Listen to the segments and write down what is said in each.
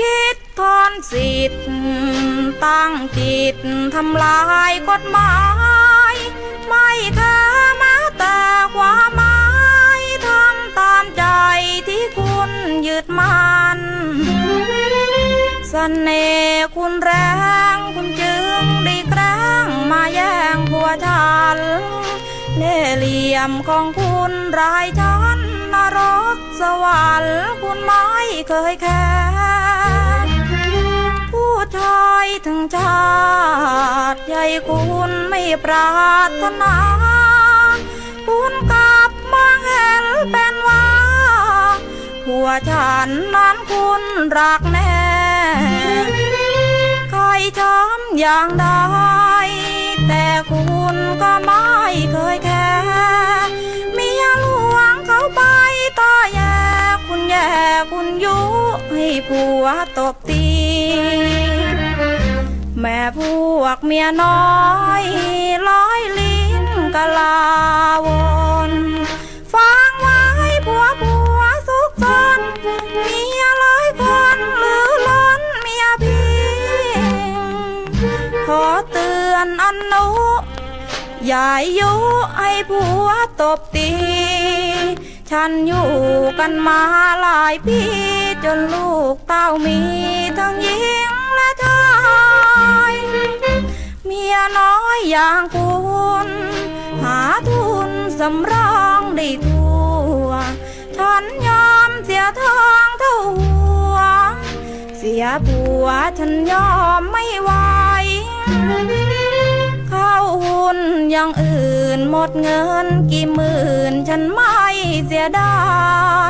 คิดทอนสิทธิ์ตั้งจิตทำลายกฎหมาย ไม่แค่แม้แต่ความหมายทำตามใจที่คุณยึดมันเสน่ห์คุณแรงคุณจึงได้แกล้งมาแย่งผัวฉันเล่เหลี่ยมของคุณรายฉันนรกสวรรค์คุณไม่เคยแค่ายถึงชาติใหญ่คุณไม่ปรารถนา คุณกลับมาเห็นเป็นว่าผัวฉันนั้นคุณรักแน่ ใครทำอย่างใดแต่คุณก็ไม่เคยแคร์เมียหลวงเขาไปต่อแย่คุณแย่คุณยุให้ผัวตบตี แม่พวกเมียน้อยร้อยลิ้นกะลาวนฟังไว้ผัวผัวสุขสนเมียร้อยคนหรือล้นเมียพี่ขอเตือนอนุอย่ายุให้ผัวตบตี ฉันอยู่กันมาหลายปีจนลูกเต้ามีางคุณหาทุนสำรองได้ทั่วฉันยอมเสียทองเท่าหัว เสียผัวฉันยอมไม่ไหวเข้าหุ้นอย่างอื่นหมดเงินกี่หมื่นฉันไม่เสียดา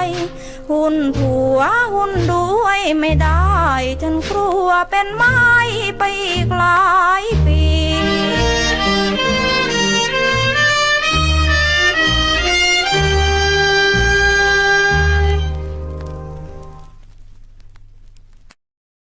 ยหุ้นผัวหุ้นด้วยไม่ได้ ฉันกลัวเป็นไม้ไปอีกหลายปี